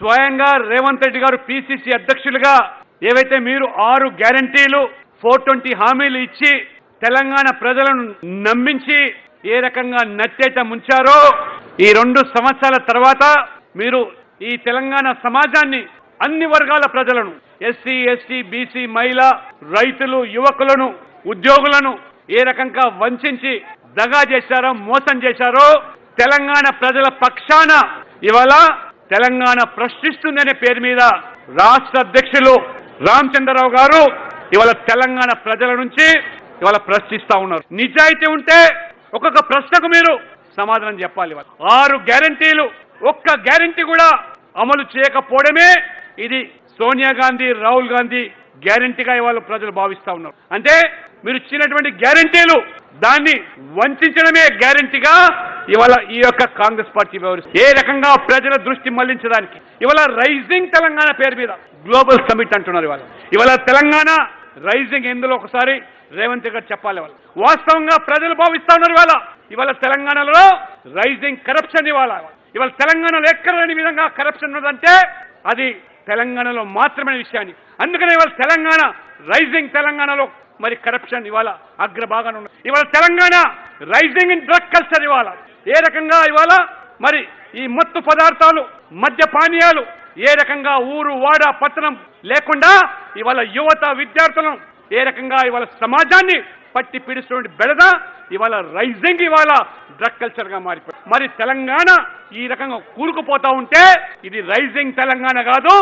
స్వయంగా రేవంత్ రెడ్డి గారు పిసిసి అధ్యక్షులుగా ఏవైతే మీరు ఆరు గ్యారంటీలు ఫోర్ ట్వంటీ హామీలు ఇచ్చి తెలంగాణ ప్రజలను నమ్మించి ఏ రకంగా నచ్చేత ముంచారో ఈ రెండు సంవత్సరాల తర్వాత మీరు ఈ తెలంగాణ సమాజాన్ని అన్ని వర్గాల ప్రజలను ఎస్సీ ఎస్టీ బీసీ మహిళ రైతులు యువకులను ఉద్యోగులను ఏ రకంగా వంచి దగా చేశారో మోసం చేశారో తెలంగాణ ప్రజల పక్షాన ఇవాళ తెలంగాణ ప్రశ్నిస్తుందనే పేరు మీద రాష్ట్ర అధ్యక్షులు రామచంద్రరావు గారు ఇవాళ తెలంగాణ ప్రజల నుంచి ఇవాళ ప్రశ్నిస్తా ఉన్నారు. నిజాయితీ ఉంటే ఒక్కొక్క ప్రశ్నకు మీరు సమాధానం చెప్పాలి ఆరు గ్యారంటీలు ఒక్క గ్యారంటీ కూడా అమలు చేయకపోవడమే ఇది సోనియా గాంధీ రాహుల్ గాంధీ గ్యారంటీగా ఇవాళ ప్రజలు భావిస్తా ఉన్నారు. అంటే మీరు ఇచ్చినటువంటి గ్యారంటీలు దాన్ని వంచడమే గ్యారంటీగా ఇవాళ ఈ యొక్క కాంగ్రెస్ పార్టీ వ్యవహరిస్తుంది. ఏ రకంగా ప్రజల దృష్టి మళ్ళించడానికి? ఇవాళ రైజింగ్ తెలంగాణ పేరు మీద గ్లోబల్ సమిట్ అంటున్నారు ఇవాళ. ఇవాళ తెలంగాణ రైజింగ్ ఎందులో ఒకసారి రేవంత్ గారు చెప్పాలి వాళ్ళు వాస్తవంగా ప్రజలు భావిస్తా ఉన్నారు ఇవాళ. ఇవాళ తెలంగాణలో రైజింగ్ కరప్షన్ ఇవాళ. ఇవాళ తెలంగాణలో ఎక్కడ విధంగా కరప్షన్ ఉన్నదంటే అది తెలంగాణలో మాత్రమే విషయాన్ని. అందుకనే ఇవాళ తెలంగాణ రైజింగ్ తెలంగాణలో మరి కరప్షన్ ఇవాళ అగ్రభాగాన ఉన్నది ఇవాళ Telangana rising in drug culture ఇవాళ. ఏ రకంగా ఇవాళ మరి ఈ మత్తు పదార్థాలు మద్య పానీయాలు ఏ రకంగా ఊరు వాడ పట్టణం లేకుండా ఇవాళ యువత విద్యార్థులను ఏ రకంగా ఇవాళ సమాజాన్ని పట్టి పీడిస్తున్న బెడద ఇవాళ రైజింగ్ ఇవాళ డ్రగ్ కల్చర్గా మారిపోయింది. మరి తెలంగాణ ఈ రకంగా కూరుకుపోతా ఉంటే ఇది రైజింగ్ తెలంగాణ కాదు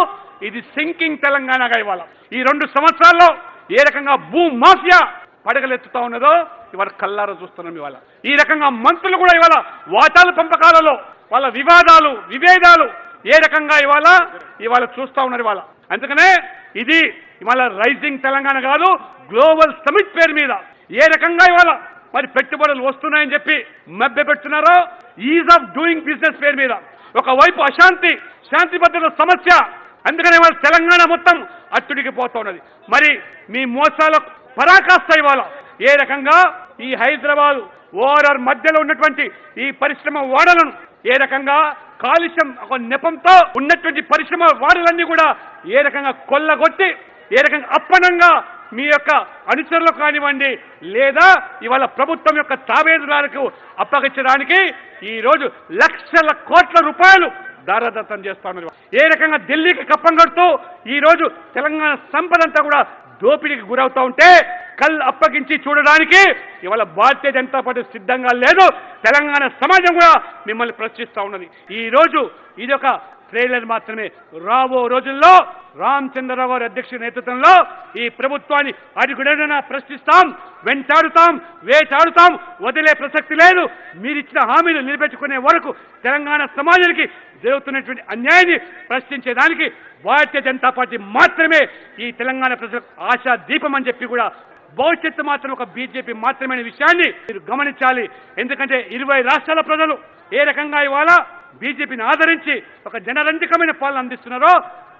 ఇది సింకింగ్ తెలంగాణగా ఇవాళ. ఈ రెండు సంవత్సరాల్లో ఏ రకంగా భూ మాఫియా పడగలెత్తుతా ఉన్నదో ఇవాళ కల్లారా చూస్తున్నాం ఇవాళ. ఈ రకంగా మంత్రులు కూడా ఇవాళ వాటాల పంపకాలలో వాళ్ళ వివాదాలు విభేదాలు ఏ రకంగా ఇవాళ ఇవాళ చూస్తా ఉన్నారు ఇవాళ. అందుకనే ఇది ఇవాళ రైజింగ్ తెలంగాణ కాదు గ్లోబల్ సమిట్ పేరు మీద. ఏ రకంగా ఇవాళ మరి పెట్టుబడులు వస్తున్నాయని చెప్పి మభ్య పెడుతున్నారో ఈజ్ ఆఫ్ డూయింగ్ బిజినెస్ పేరు మీద. ఒకవైపు అశాంతి శాంతి భద్రత సమస్య. అందుకనే ఇవాళ తెలంగాణ మొత్తం అట్టుడికి పోతున్నది మరి మీ మోసాల పరాకాష్ట ఇవాళ ఏ రకంగా? ఈ హైదరాబాద్ ఓఆర్ఆర్ మధ్యలో ఉన్నటువంటి ఈ పరిశ్రమ వాడలను ఏ రకంగా? కాలుష్యం ఒక నెపంతో ఉన్నటువంటి పరిశ్రమ వాడలన్నీ కూడా ఏ రకంగా కొల్లగొట్టి ఏ రకంగా అప్పనంగా మీ యొక్క అనుచరులు కానివ్వండి లేదా ఇవాళ ప్రభుత్వం యొక్క తాబేదారులకు అప్పగించడానికి ఈ రోజు లక్షల కోట్ల రూపాయలు దారదత్తం చేస్తా ఉన్నారు ఏ రకంగా ఢిల్లీకి కప్పం కడుతూ ఈ రోజు తెలంగాణ సంపదంతా కూడా దోపిడీకి గురవుతా ఉంటే కళ్ళు అప్పగించి చూడడానికి ఇవాళ భారతీయ జనతా పార్టీ సిద్ధంగా లేదు. తెలంగాణ సమాజం కూడా మిమ్మల్ని ప్రశ్నిస్తా ఉన్నది. ఈ రోజు ఇది ఒక ట్రైలర్ మాత్రమే. రాబో రోజుల్లో రామచంద్రరావు గారి అధ్యక్షుడి నేతృత్వంలో ఈ ప్రభుత్వాన్ని అడుగుడైనా ప్రశ్నిస్తాం వెంటాడుతాం వేటాడుతాం వదిలే ప్రసక్తి లేదు. మీరిచ్చిన హామీలు నిలబెట్టుకునే వరకు తెలంగాణ సమాజానికి జరుగుతున్నటువంటి అన్యాయాన్ని ప్రశ్నించేదానికి భారతీయ జనతా పార్టీ మాత్రమే ఈ తెలంగాణ ప్రజలకు ఆశా దీపం అని చెప్పి కూడా భవిష్యత్తు మాత్రం ఒక బీజేపీ మాత్రమే ముఖ్యమైన విషయాన్ని మీరు గమనించాలి. ఎందుకంటే ఇరవై రాష్ట్రాల ప్రజలు ఏ రకంగా ఇవాళ బీజేపీని ఆదరించి ఒక జనరంజకమైన పాలన అందిస్తున్నారో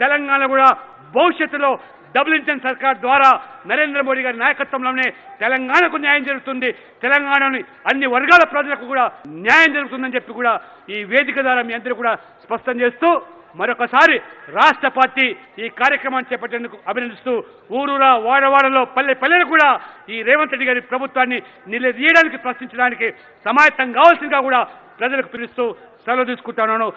తెలంగాణ కూడా భవిష్యత్తులో డబుల్ ఇంజన్ సర్కార్ ద్వారా నరేంద్ర మోడీ గారి నాయకత్వంలోనే తెలంగాణకు న్యాయం జరుగుతుంది. తెలంగాణని అన్ని వర్గాల ప్రజలకు కూడా న్యాయం జరుగుతుందని చెప్పి కూడా ఈ వేదిక ద్వారా మీ అందరూ కూడా స్పష్టం చేస్తూ మరొకసారి రాష్ట్ర పార్టీ ఈ కార్యక్రమాన్ని చేపట్టేందుకు అభినందిస్తూ ఊరూరా వాడవాడలో పల్లె పల్లెలు కూడా ఈ రేవంత్ రెడ్డి గారి ప్రభుత్వాన్ని నిలదీయడానికి ప్రశ్నించడానికి సమాయత్తం కావాల్సిందిగా కూడా ప్రజలకు పిలుస్తూ సెలవు తీసుకుంటున్నాను.